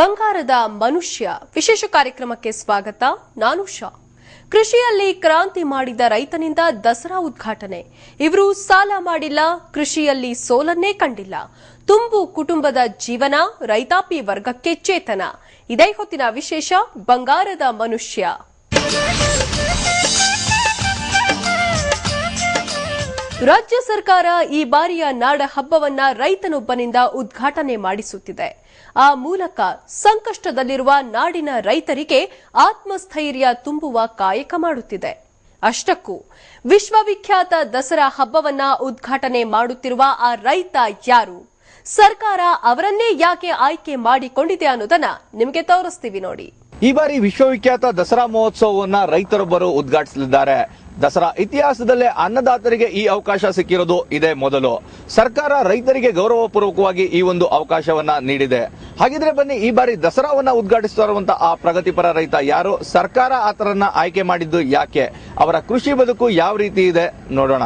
ಬಂಗಾರದ ಮನುಷ್ಯ. ವಿಶೇಷ ಕಾರ್ಯಕ್ರಮಕ್ಕೆ ಸ್ವಾಗತ, ನಾನು ಶಾ. ಕೃಷಿಯಲ್ಲಿ ಕ್ರಾಂತಿ ಮಾಡಿದ ರೈತನಿಂದ ದಸರಾ ಉದ್ಘಾಟನೆ. ಇವರು ಸಾಲ ಮಾಡಿಲ್ಲ, ಕೃಷಿಯಲ್ಲಿ ಸೋಲನ್ನೇ ಕಂಡಿಲ್ಲ. ತುಂಬು ಕುಟುಂಬದ ಜೀವನ, ರೈತಾಪಿ ವರ್ಗಕ್ಕೆ ಚೇತನ. ಇದೇ ಹೊತ್ತಿನ ವಿಶೇಷ, ಬಂಗಾರದ ಮನುಷ್ಯ. ರಾಜ್ಯ ಸರ್ಕಾರ ಈ ಬಾರಿಯ ನಾಡ ಹಬ್ಬವನ್ನ ರೈತನೊಬ್ಬನಿಂದ ಉದ್ಘಾಟನೆ ಮಾಡಿಸುತ್ತಿದೆ. ಆ ಮೂಲಕ ಸಂಕಷ್ಟದಲ್ಲಿರುವ ನಾಡಿನ ರೈತರಿಗೆ ಆತ್ಮಸ್ಥೈರ್ಯ ತುಂಬುವ ಕಾಯಕ ಮಾಡುತ್ತಿದೆ. ಅಷ್ಟಕ್ಕೂ, ವಿಶ್ವವಿಖ್ಯಾತ ದಸರಾ ಹಬ್ಬವನ್ನ ಉದ್ಘಾಟನೆ ಮಾಡುತ್ತಿರುವ ಆ ರೈತ ಯಾರು? ಸರ್ಕಾರ ಅವರನ್ನೇ ಯಾಕೆ ಆಯ್ಕೆ ಮಾಡಿಕೊಂಡಿದೆ ಅನ್ನೋದನ್ನ ನಿಮಗೆ ತೋರಿಸ್ತೀವಿ ನೋಡಿ. ಈ ಬಾರಿ ವಿಶ್ವವಿಖ್ಯಾತ ದಸರಾ ಮಹೋತ್ಸವವನ್ನ ರೈತರೊಬ್ಬರು ಉದ್ಘಾಟಿಸಲಿದ್ದಾರೆ. ದಸರಾ ಇತಿಹಾಸದಲ್ಲೇ ಅನ್ನದಾತರಿಗೆ ಈ ಅವಕಾಶ ಸಿಕ್ಕಿರೋದು ಇದೇ ಮೊದಲು. ಸರ್ಕಾರ ರೈತರಿಗೆ ಗೌರವಪೂರ್ವಕವಾಗಿ ಈ ಒಂದು ಅವಕಾಶವನ್ನ ನೀಡಿದೆ. ಹಾಗಿದ್ರೆ ಬನ್ನಿ, ಈ ಬಾರಿ ದಸರಾವನ್ನ ಉದ್ಘಾಟಿಸ್ತಾ ಆ ಪ್ರಗತಿಪರ ರೈತ ಯಾರು? ಸರ್ಕಾರ ಆತರನ್ನ ಆಯ್ಕೆ ಮಾಡಿದ್ದು ಯಾಕೆ? ಅವರ ಕೃಷಿ ಬದುಕು ಯಾವ ರೀತಿ ಇದೆ ನೋಡೋಣ.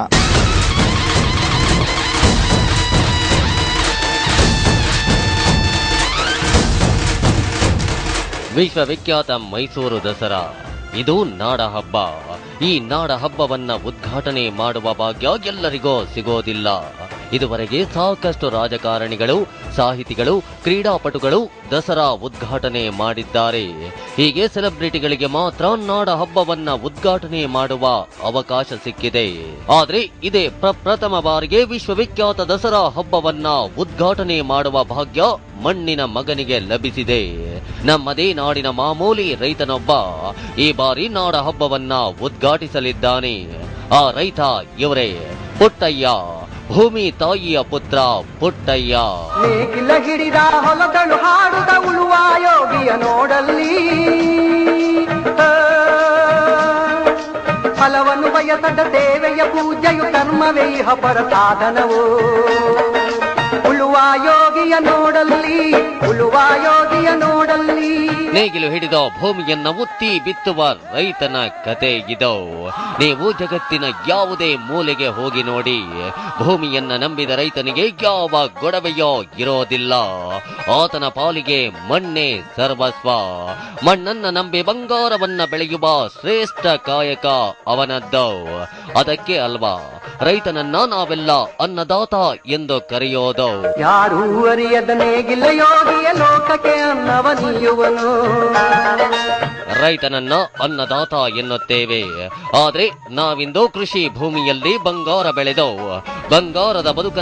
ವಿಶ್ವವಿಖ್ಯಾತ ಮೈಸೂರು ದಸರಾ. ಇದು ನಾಡ ಹಬ್ಬ ಈ ನಾಡ ಹಬ್ಬವನ್ನ ಉದ್ಘಾಟನೆ ಮಾಡುವ ಭಾಗ್ಯ ಎಲ್ಲರಿಗೂ ಸಿಗೋದಿಲ್ಲ. ಇದುವರೆಗೆ ಸಾಕಷ್ಟು ರಾಜಕಾರಣಿಗಳು, ಸಾಹಿತಿಗಳು, ಕ್ರೀಡಾಪಟುಗಳು ದಸರಾ ಉದ್ಘಾಟನೆ ಮಾಡಿದ್ದಾರೆ. ಹೀಗೆ ಸೆಲೆಬ್ರಿಟಿಗಳಿಗೆ ಮಾತ್ರ ನಾಡ ಹಬ್ಬವನ್ನ ಉದ್ಘಾಟನೆ ಮಾಡುವ ಅವಕಾಶ ಸಿಕ್ಕಿದೆ. ಆದರೆ ಇದೇ ಪ್ರಪ್ರಥಮ ಬಾರಿಗೆ ವಿಶ್ವವಿಖ್ಯಾತ ದಸರಾ ಹಬ್ಬವನ್ನ ಉದ್ಘಾಟನೆ ಮಾಡುವ ಭಾಗ್ಯ ಮಣ್ಣಿನ ಮಗನಿಗೆ ಲಭಿಸಿದೆ. ನಮ್ಮದೇ ನಾಡಿನ ಮಾಮೂಲಿ ರೈತನೊಬ್ಬ ಈ ಬಾರಿ ನಾಡ ಹಬ್ಬವನ್ನ ಉದ್ಘಾಟಿಸಲಿದ್ದಾನೆ. ಆ ರೈತ ಇವರೇ, ಪುಟ್ಟಯ್ಯ, ಭೂಮಿ ತಾಯಿಯ ಪುತ್ರ ಪುಟ್ಟಯ್ಯ. ನೇಗಿಲ ಹಿಡಿದ ಹೊಲದಳು ಹಾಡುದ ಉಳುವ ಯೋಗಿಯ ನೋಡಲ್ಲಿ. ಫಲವನ್ನು ಬಯಸದ ಸೇವೆಯ ಪೂಜೆಯು ಕರ್ಮವೇ ಇಹ ಸಾಧನವು. ಉಳುವ ಯೋಗಿಯ ನೋಡಲ್ಲಿ ಉಳುವ ಯೋಗಿಯ ನೋಡಲ್ಲಿ. ನೇಗಿಲು ಹಿಡಿದ ಭೂಮಿಯನ್ನ ಉತ್ತಿ ಬಿತ್ತುವ ರೈತನ ಕತೆ ಇದು. ನೀವು ಜಗತ್ತಿನ ಯಾವುದೇ ಮೂಲೆಗೆ ಹೋಗಿ ನೋಡಿ, ಭೂಮಿಯನ್ನ ನಂಬಿದ ರೈತನಿಗೆ ಯಾವ ಗೊಡವೆಯೋ ಇರೋದಿಲ್ಲ. ಆತನ ಪಾಲಿಗೆ ಮಣ್ಣೆ ಸರ್ವಸ್ವ. ಮಣ್ಣನ್ನ ನಂಬಿ ಬಂಗಾರವನ್ನ ಬೆಳೆಯುವ ಶ್ರೇಷ್ಠ ಕಾಯಕ ಅವನದ್ದು. ಅದಕ್ಕೆ ಅಲ್ವಾ? ರೈತನನ್ನ ನಾವೆಲ್ಲ ಅನ್ನದಾತ ಎಂದು ಕರೆಯೋದು. ಯಾರೂ ಅರಿಯದ ನೇಗಿಲ ಯೋಗಿಯ ಲೋಕಕ್ಕೆ ಅನ್ನವ ನೀಯುವನು. ರೈತನನ್ನ ಅನ್ನದಾತ ಎನ್ನುತ್ತೇವೆ. ಆದ್ರೆ ನಾವಿಂದು ಕೃಷಿ ಭೂಮಿಯಲ್ಲಿ ಬಂಗಾರ ಬೆಳೆದವು. ಬಂಗಾರದ ಬದುಕನ್ನು